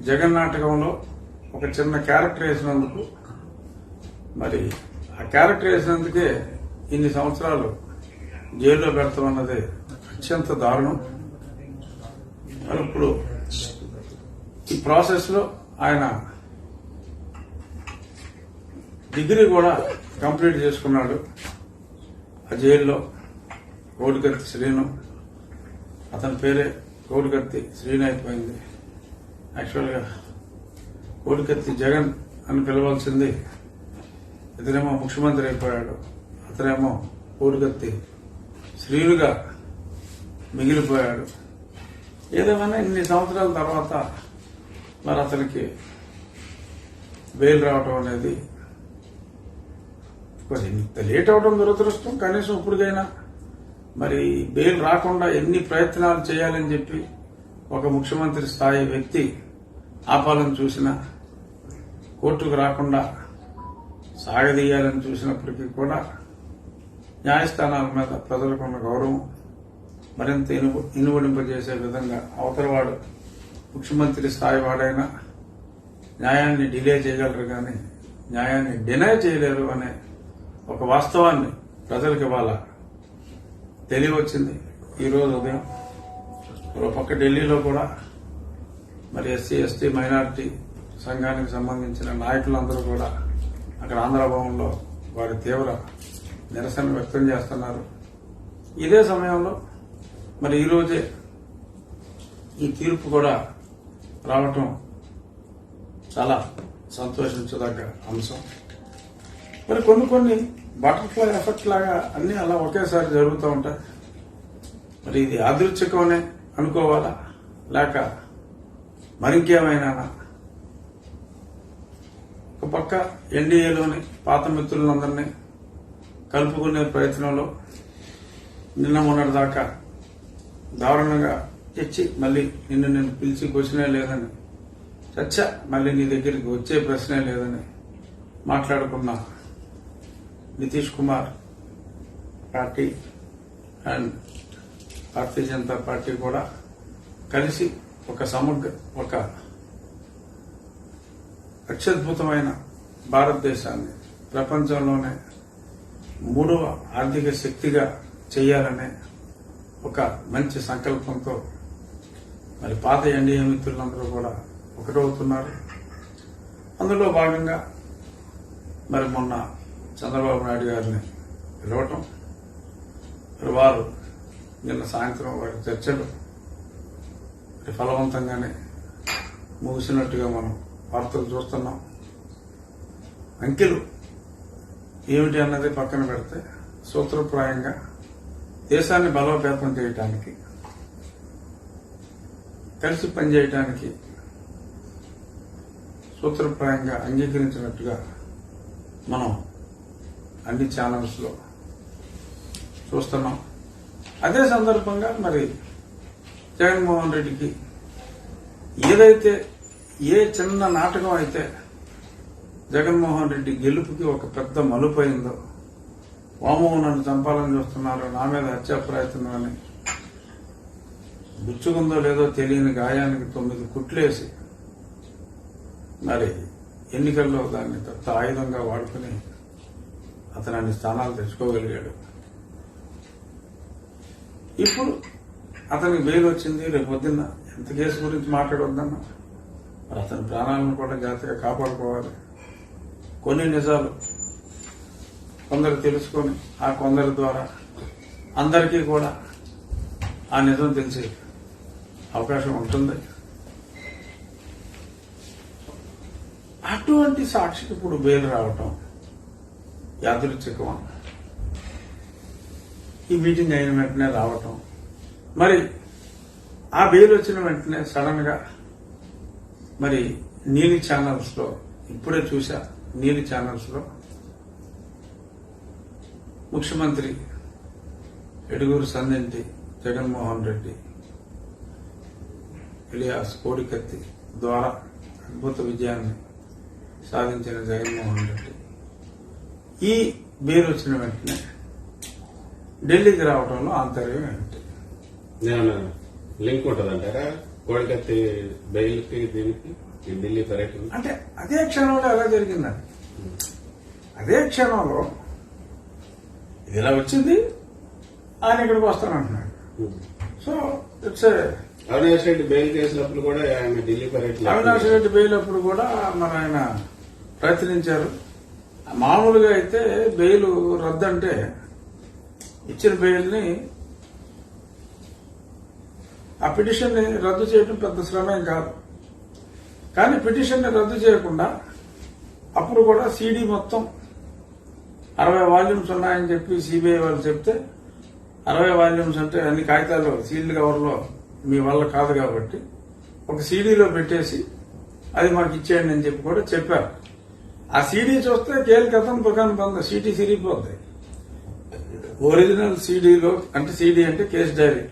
జగన్ నాటకంలో ఒక చిన్న క్యారెక్టర్ వేసినందుకు మరి ఆ క్యారెక్టర్ వేసినందుకే ఇన్ని సంవత్సరాలు జైల్లో పెడతాం అన్నది అత్యంత దారుణం. మరి ఇప్పుడు ఈ ప్రాసెస్లో ఆయన డిగ్రీ కూడా కంప్లీట్ చేసుకున్నాడు. ఆ జైల్లో కోడికత్తి శ్రీను అతని పేరే కోడికత్తి శ్రీను అయిపోయింది. యాక్చువల్గా కోడికత్తి జగన్ అని పిలవాల్సింది ఇతనేమో ముఖ్యమంత్రి అయిపోయాడు. అతనేమో కోడికత్తి శ్రీలుగా మిగిలిపోయాడు. ఏదేమైనా ఇన్ని సంవత్సరాల తర్వాత మరి అతనికి బెయిల్ రావటం అనేది కొంచెం ఇంత లేట్ అవడం దురదృష్టం. కనీసం ఇప్పటికైనా మరి బెయిల్ రాకుండా ఎన్ని ప్రయత్నాలు చేయాలని చెప్పి ఒక ముఖ్యమంత్రి స్థాయి వ్యక్తి ఆపాలని చూసినా కోర్టుకు రాకుండా సాగదీయాలని చూసినప్పటికీ కూడా న్యాయస్థానాల మీద ప్రజలకు ఉన్న గౌరవం మరింత ఇనుబ ఇనువడింపజేసే విధంగా అవతలవాడు ముఖ్యమంత్రి స్థాయి వాడైనా న్యాయాన్ని డిలే చేయగలరు కానీ న్యాయాన్ని డినై చేయలేరు అనే ఒక వాస్తవాన్ని ప్రజలకు ఇవాళ తెలియవచ్చింది. ఈరోజు ఉదయం పక్క ఢిల్లీలో కూడా మరి ఎస్సీ ఎస్టీ మైనారిటీ సంఘానికి సంబంధించిన నాయకులందరూ కూడా అక్కడ ఆంధ్రభవన్లో వారి తీవ్ర నిరసన వ్యక్తం చేస్తున్నారు. ఇదే సమయంలో మరి ఈరోజే ఈ తీర్పు కూడా రావటం చాలా సంతోషించదగ్గ అంశం. మరి కొన్ని కొన్ని బటర్ఫ్లై ఎఫెక్ట్ లాగా అన్నీ అలా ఒకేసారి జరుగుతూ ఉంటాయి. మరి ఇది యాదృచ్ఛికమనే అనుకోవాలా? లేక మరింకేమైనా ఒక పక్క ఎన్డీఏలోని పాత మిత్రులందరినీ కలుపుకునే ప్రయత్నంలో నిన్న మొన్నటి దాకా దారుణంగా తెచ్చి మళ్ళీ నిన్ను నేను పిలిచి క్వశ్చనే లేదని చచ్చ మళ్ళీ నీ దగ్గరికి వచ్చే ప్రశ్నే లేదని మాట్లాడుకున్న Nitish Kumar party and Bharatiya Janata party కూడా కలిసి ఒక సమగ్ర ఒక అత్యద్భుతమైన భారతదేశాన్ని ప్రపంచంలోనే మూడవ ఆర్థిక శక్తిగా చేయాలనే ఒక మంచి సంకల్పంతో మరి పాత ఎన్డీఏ మిత్రులందరూ కూడా ఒకటవుతున్నారు. అందులో భాగంగా మరి మొన్న చంద్రబాబు నాయుడు గారిని పిలవటం మరి వారు నిన్న సాయంత్రం వారి చర్చలు ఫలవంతంగానే ముగిసినట్టుగా మనం వార్తలు చూస్తున్నాం. అంకెలు ఏమిటి అన్నది పక్కన పెడితే సూత్రప్రాయంగా దేశాన్ని బలోపేతం చేయటానికి కలిసి పనిచేయటానికి సూత్రప్రాయంగా అంగీకరించినట్టుగా మనం అన్ని ఛానల్స్లో చూస్తున్నాం. అదే సందర్భంగా మరి జగన్మోహన్ రెడ్డికి ఏదైతే ఏ చిన్న నాటకం అయితే జగన్మోహన్ రెడ్డి గెలుపుకి ఒక పెద్ద మలుపైందో వామో నన్ను చంపాలని చూస్తున్నారు నా మీద హత్యా ప్రయత్నం అని గుచ్చుకుందో లేదో తెలియని గాయానికి తొమ్మిది కుట్లేసి మరి ఎన్నికల్లో దాన్ని పెద్ద ఆయుధంగా వాడుకుని అతను అన్ని స్థానాలు తెచ్చుకోగలిగాడు. ఇప్పుడు అతనికి బెయిల్ వచ్చింది రేపు పొద్దున్న ఎంత కేసు గురించి మాట్లాడొద్దన్నా. మరి అతని ప్రాణాలను కూడా జాగ్రత్తగా కాపాడుకోవాలి. కొన్ని నిజాలు కొందరు తెలుసుకొని ఆ కొందరి ద్వారా అందరికీ కూడా ఆ నిజం తెలిసే అవకాశం ఉంటుంది. అటువంటి సాక్షికి ఇప్పుడు బెయిల్ రావటం యాదృచ్ఛికమా? ఈ మీటింగ్ అయిన వెంటనే రావటం. మరి ఆ బెయిల్ వచ్చిన వెంటనే సడన్గా మరి నీలి ఛానల్స్లో ఇప్పుడే చూసా నీలి ఛానల్స్లో ముఖ్యమంత్రి ఎడుగురు సందంటి జగన్మోహన్ రెడ్డి ఇలియాస్ కోడికత్తి ద్వారా అద్భుత విజయాన్ని సాధించిన జగన్మోహన్ రెడ్డి. ఈ బేరు వచ్చిన వెంటనే ఢిల్లీకి రావడంలో ఆంతర్యం ఏమిటి ఏమన్నా లింక్ ఉంటుందంటారా? కోడికత్తి బెయిల్కి దీనికి? ఢిల్లీ పర్యటన అంటే అదే క్షణంలో ఎలా జరిగిందని అదే క్షణంలో ఇది ఇలా వచ్చింది? ఆయన ఇక్కడికి వస్తానంటున్నాడు. So it's Avinash Reddy bail కేసులప్పుడు కూడా ఆమె ఢిల్లీ పర్యటన అవినాష్ రెడ్డి బెయిల్ అప్పుడు కూడా మన ఆయన ప్రయత్నించారు. మామూలుగా అయితే బెయిల్ రద్దు అంటే ఇచ్చిన బెయిల్ని ఆ పిటిషన్ని రద్దు చేయడం పెద్ద శ్రమేం కాదు. కానీ పిటిషన్ని రద్దు చేయకుండా అప్పుడు కూడా సీడీ మొత్తం అరవై వాల్యూమ్స్ ఉన్నాయని చెప్పి సిబిఐ వాళ్ళు చెప్తే అరవై వాల్యూమ్స్ అంటే అన్ని కాగితాలు సీల్డ్ కవర్లో మీ వల్ల కాదు కాబట్టి ఒక సీడీలో పెట్టేసి అది మాకు ఇచ్చేయండి అని చెప్పి కూడా చెప్పారు. ఆ సీడీ చూస్తే కేల్ కథం దుకాణం బంద్ సీటీ సిరిగిపోతాయి ఒరిజినల్ సీడీలో అంటే సీడీ అంటే కేస్ డైరీ.